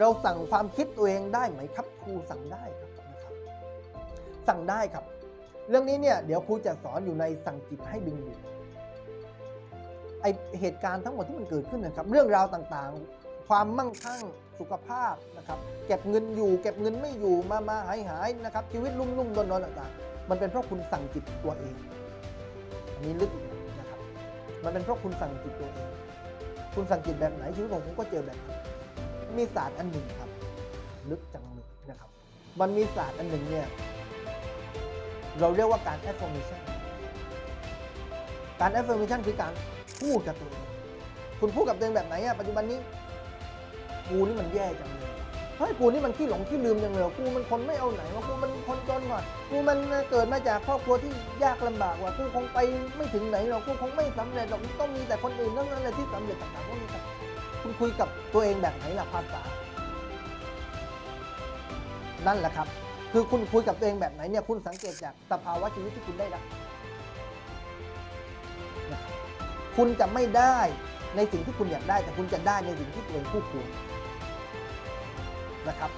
เราสั่งความคิดตัวเองได้ไหมครับครูสั่งได้ครับนะครับ สั่งได้ครับ เรื่องนี้เนี่ยเดี๋ยวครูจะสอนอยู่ในสั่งจิตให้ดึงดูดไอเหตุการณ์ทั้งหมดที่มันเกิดขึ้นนะครับ เรื่องราวต่างๆ ความมั่งคั่งสุขภาพนะครับ เก็บเงินอยู่ เก็บเงินไม่อยู่มามาหายหายนะครับ ชีวิตลุ่มลุ่มๆดอนดอนต่างๆ มันเป็นเพราะคุณสั่งจิตตัวเองอันนี้ลึกนะครับ มันเป็นเพราะคุณสั่งจิตตัวเอง คุณสั่งจิตแบบไหนชีวิตของผมก็เจอแบบนั้น มีศาสตร์อันหนึ่งครับ ลึกจังเลยนะครับ มันมีศาสตร์อันหนึ่งเนี่ยเราเรียกว่าการ affirmation การ affirmation คือการพูดกับตัวเองคุณพูดกับตัวเองแบบไหนอะปัจจุบันนี้ กูนี่มันแย่จังเลยเฮ้ยกูนี่มันขี้หลงขี้ลืมจังเลยกูมันคนไม่เอาไหนวะกูมันคนจนว่ะกูมันเกิดมาจากครอบครัวที่ยากลำบากว่ะกูคงไปไม่ถึงไหนหรอกกูคงไม่สำเร็จหรอกต้องมีแต่คนอื่นทั้งนั้นเลยที่สำเร็จต่างๆพวกนี้ครับ คุณคุยกับตัวเองแบบไหนล่ะภาษา นั่นแหละครับ คือคุณคุยกับตัวเองแบบไหนเนี่ยคุณสังเกตจากสภาวะชีวิตที่คุณได้รับนะคุณจะไม่ได้ในสิ่งที่คุณอยากได้ แต่คุณจะได้ในสิ่งที่ตัวเองคู่ควรนะครับ